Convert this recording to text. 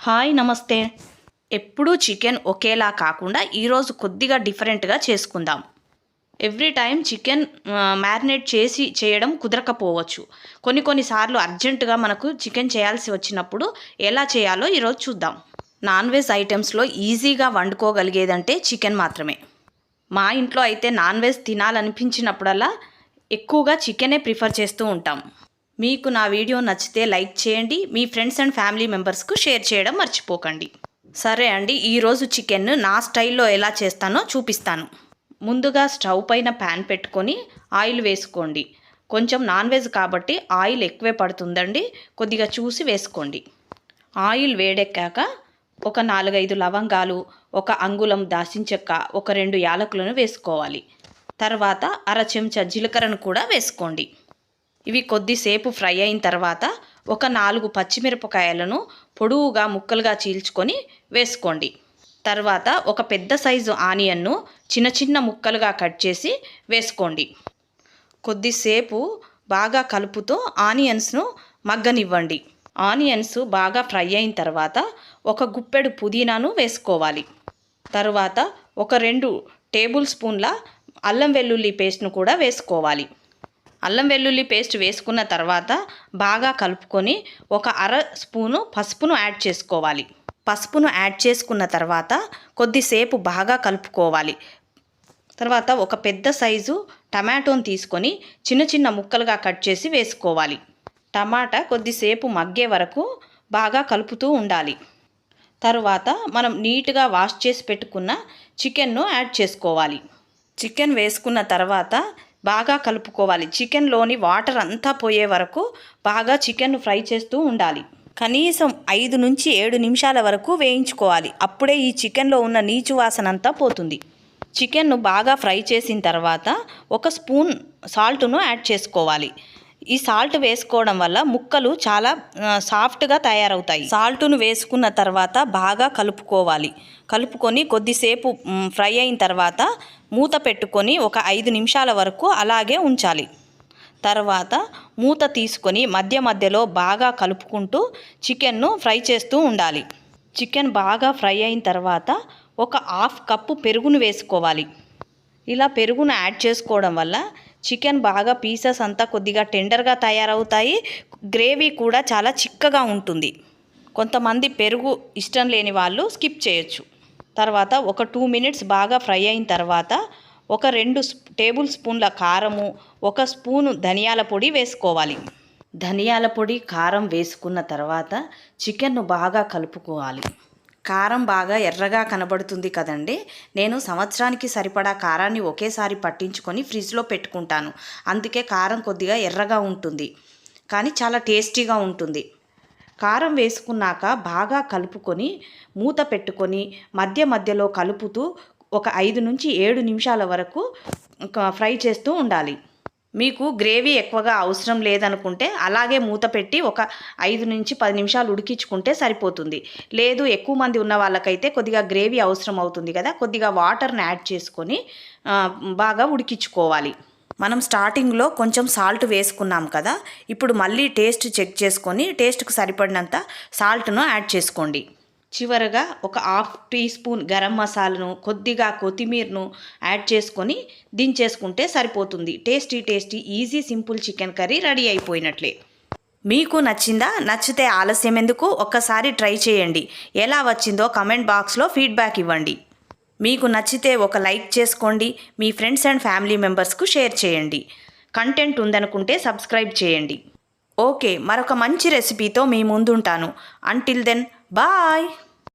Hi నమస్తే. ఎప్పుడూ chicken ఒకేలా కాకుండా ఈరోజు కొద్దిగా డిఫరెంట్గా చేసుకుందాం. ఎవ్రీ టైం చికెన్ మ్యారినేట్ చేసి చేయడం కుదరకపోవచ్చు. కొన్ని కొన్నిసార్లు అర్జెంటుగా మనకు చికెన్ చేయాల్సి వచ్చినప్పుడు ఎలా చేయాలో ఈరోజు చూద్దాం. నాన్ వెజ్ ఐటమ్స్లో ఈజీగా వండుకోగలిగేదంటే చికెన్ మాత్రమే. మా ఇంట్లో అయితే నాన్ వెజ్ తినాలనిపించినప్పుడల్లా ఎక్కువగా చికెనే ప్రిఫర్ చేస్తూ ఉంటాం. మీకు నా వీడియో నచ్చితే లైక్ చేయండి. మీ ఫ్రెండ్స్ అండ్ ఫ్యామిలీ మెంబర్స్కు షేర్ చేయడం మర్చిపోకండి. సరే అండి ఈరోజు చికెన్ నా స్టైల్లో ఎలా చేస్తానో చూపిస్తాను. ముందుగా స్టవ్ పైన ప్యాన్ పెట్టుకొని ఆయిల్ వేసుకోండి. కొంచెం నాన్ వెజ్ కాబట్టి ఆయిల్ ఎక్కువే పడుతుందండి. కొద్దిగా చూసి వేసుకోండి. ఆయిల్ వేడెక్కాక ఒక నాలుగైదు లవంగాలు ఒక అంగుళం దాసించెక్క ఒక రెండు యాలకులను వేసుకోవాలి. తర్వాత అర చెంచా జీలకర్రను కూడా వేసుకోండి. ఇవి కొద్దిసేపు ఫ్రై అయిన తర్వాత ఒక నాలుగు పచ్చిమిరపకాయలను పొడవుగా ముక్కలుగా చీల్చుకొని వేసుకోండి. తర్వాత ఒక పెద్ద సైజు ఆనియన్ను చిన్న చిన్న ముక్కలుగా కట్ చేసి వేసుకోండి. కొద్దిసేపు బాగా కలుపుతూ ఆనియన్స్ను మగ్గనివ్వండి. ఆనియన్స్ బాగా ఫ్రై అయిన తర్వాత ఒక గుప్పెడు పుదీనాను వేసుకోవాలి. తర్వాత ఒక రెండు టేబుల్ స్పూన్ల అల్లం వెల్లుల్లి పేస్ట్ను కూడా వేసుకోవాలి. అల్లం వెల్లుల్లి పేస్ట్ వేసుకున్న తర్వాత బాగా కలుపుకొని ఒక అర స్పూను పసుపును యాడ్ చేసుకోవాలి. పసుపును యాడ్ చేసుకున్న తర్వాత కొద్దిసేపు బాగా కలుపుకోవాలి. తర్వాత ఒక పెద్ద సైజు టమాటోని తీసుకొని చిన్న చిన్న ముక్కలుగా కట్ చేసి వేసుకోవాలి. టమాటా కొద్దిసేపు మగ్గే వరకు బాగా కలుపుతూ ఉండాలి. తరువాత మనం నీట్గా వాష్ చేసి పెట్టుకున్న చికెన్ను యాడ్ చేసుకోవాలి. చికెన్ వేసుకున్న తర్వాత బాగా కలుపుకోవాలి. చికెన్లోని వాటర్ అంతా పోయే వరకు బాగా చికెన్ ఫ్రై చేస్తూ ఉండాలి. కనీసం ఐదు నుంచి ఏడు నిమిషాల వరకు వేయించుకోవాలి. అప్పుడే ఈ చికెన్లో ఉన్న నీచు వాసన అంతా పోతుంది. చికెన్ను బాగా ఫ్రై చేసిన తర్వాత ఒక స్పూన్ సాల్ట్ను యాడ్ చేసుకోవాలి. ఈ సాల్ట్ వేసుకోవడం వల్ల ముక్కలు చాలా సాఫ్ట్గా తయారవుతాయి. సాల్ట్ను వేసుకున్న తర్వాత బాగా కలుపుకోవాలి. కలుపుకొని కొద్దిసేపు ఫ్రై అయిన తర్వాత మూత పెట్టుకొని ఒక ఐదు నిమిషాల వరకు అలాగే ఉంచాలి. తర్వాత మూత తీసుకొని మధ్య మధ్యలో బాగా కలుపుకుంటూ చికెన్ను ఫ్రై చేస్తూ ఉండాలి. చికెన్ బాగా ఫ్రై అయిన తర్వాత ఒక హాఫ్ కప్పు పెరుగును వేసుకోవాలి. ఇలా పెరుగును యాడ్ చేసుకోవడం వల్ల చికెన్ బాగా పీసెస్ అంతా కొద్దిగా టెండర్గా తయారవుతాయి. గ్రేవీ కూడా చాలా చిక్కగా ఉంటుంది. కొంతమంది పెరుగు ఇష్టం లేని వాళ్ళు స్కిప్ చేయొచ్చు. తర్వాత ఒక టూ మినిట్స్ బాగా ఫ్రై అయిన తర్వాత ఒక రెండు టేబుల్ స్పూన్ల కారము ఒక స్పూను ధనియాల పొడి వేసుకోవాలి. ధనియాల పొడి కారం వేసుకున్న తర్వాత చికెన్ను బాగా కలుపుకోవాలి. కారం బాగా ఎర్రగా కనబడుతుంది కదండి. నేను సంవత్సరానికి సరిపడా కారాన్ని ఒకేసారి పట్టించుకొని ఫ్రిడ్జ్లో పెట్టుకుంటాను. అందుకే కారం కొద్దిగా ఎర్రగా ఉంటుంది. కానీ చాలా టేస్టీగా ఉంటుంది. కారం వేసుకున్నాక బాగా కలుపుకొని మూత పెట్టుకొని మధ్య మధ్యలో కలుపుతూ ఒక ఐదు నుంచి ఏడు నిమిషాల వరకు ఫ్రై చేస్తూ ఉండాలి. మీకు గ్రేవీ ఎక్కువగా అవసరం లేదనుకుంటే అలాగే మూత పెట్టి ఒక ఐదు నుంచి పది నిమిషాలు ఉడికించుకుంటే సరిపోతుంది. లేదు ఎక్కువ మంది ఉన్న వాళ్ళకైతే కొద్దిగా గ్రేవీ అవసరం అవుతుంది కదా కొద్దిగా వాటర్ని యాడ్ చేసుకొని బాగా ఉడికించుకోవాలి. మనం స్టార్టింగ్లో కొంచెం సాల్ట్ వేసుకున్నాం కదా ఇప్పుడు మళ్ళీ టేస్ట్ చెక్ చేసుకొని టేస్ట్కి సరిపడినంత సాల్ట్ను యాడ్ చేసుకోండి. చివరగా ఒక హాఫ్ టీ స్పూన్ గరం మసాలాను కొద్దిగా కొత్తిమీరను యాడ్ చేసుకొని దించేసుకుంటే సరిపోతుంది. Tasty tasty easy simple chicken curry ready అయిపోయినట్లే. మీకు నచ్చిందా? నచ్చితే ఆలస్యం ఎందుకు? ఒక్కసారి ట్రై చేయండి. ఎలా వచ్చిందో కమెంట్ బాక్స్లో ఫీడ్బ్యాక్ ఇవ్వండి. మీకు నచ్చితే ఒక లైక్ చేసుకోండి. మీ ఫ్రెండ్స్ అండ్ ఫ్యామిలీ మెంబర్స్కు షేర్ చేయండి. కంటెంట్ ఉందనుకుంటే సబ్స్క్రైబ్ చేయండి. ఓకే మరొక మంచి రెసిపీతో మీ ముందుంటాను. Until then bye!